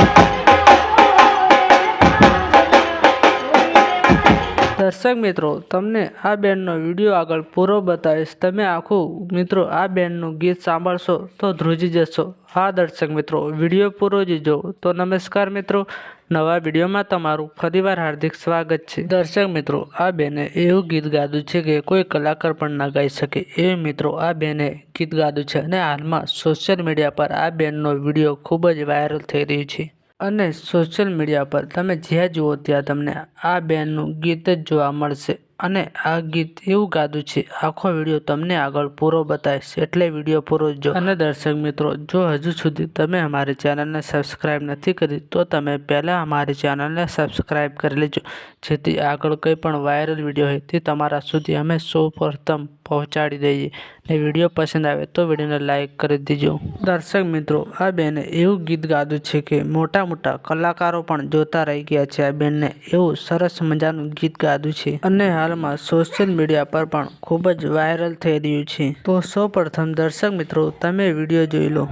Thank you. દર્શક મિત્રો, તમને આ બેન્ડનો વીડિયો આગળ પૂરો બતાવીશ. તમે આખું મિત્રો આ બેન્ડનું ગીત સાંભળશો તો ધ્રુજી જશો. હા, દર્શક મિત્રો, વીડિયો પૂરો જોજો. તો નમસ્કાર મિત્રો, નવા વિડીયોમાં તમારું ફરીવાર હાર્દિક સ્વાગત છે. દર્શક મિત્રો, આ બેને એવું ગીત ગાયું છે કે કોઈ કલાકાર પણ ના ગાઈ શકે. એ મિત્રો, આ બેને ગીત ગાયું છે અને હાલમાં સોશિયલ મીડિયા પર આ બેનનો વીડિયો ખૂબ જ વાયરલ થઈ રહ્યું છે. અને સોશિયલ મીડિયા પર તમે જ્યાં જુઓ ત્યાં તમને આ બેનનું ગીત જ જોવા મળશે. અને આ ગીત એવું ગાધું છે, આખો વીડિયો તમને આગળ પૂરો બતાવીશ, એટલે વીડિયો પૂરો જો અને દર્શક મિત્રો, જો હજુ સુધી તમે અમારી ચેનલને સબસ્ક્રાઈબ નથી કરી, તો તમે પહેલાં અમારી ચેનલને સબસ્ક્રાઈબ કરી લેજો, જેથી આગળ કંઈ પણ વાયરલ વીડિયો હોય, તે તમારા સુધી અમે સૌ પ્રથમ પહોંચાડી દઈએ. ને વીડિયો પસંદ આવે, તો વિડીયોને લાઇક કરી દેજો. દર્શક મિત્રો, આ બેને એવું ગીત ગાધું છે કે, મોટા મોટા કલાકારો પણ જોતા રહી ગયા છે આ બેનને, એવું સરસ મજાનું ગીત ગાદું છે. અને હાલમાં સોશિયલ મીડિયા પર પણ ખૂબ જ વાયરલ થઈ રહ્યું છે. તો સૌ દર્શક મિત્રો, તમે વીડિયો જોઈ લો.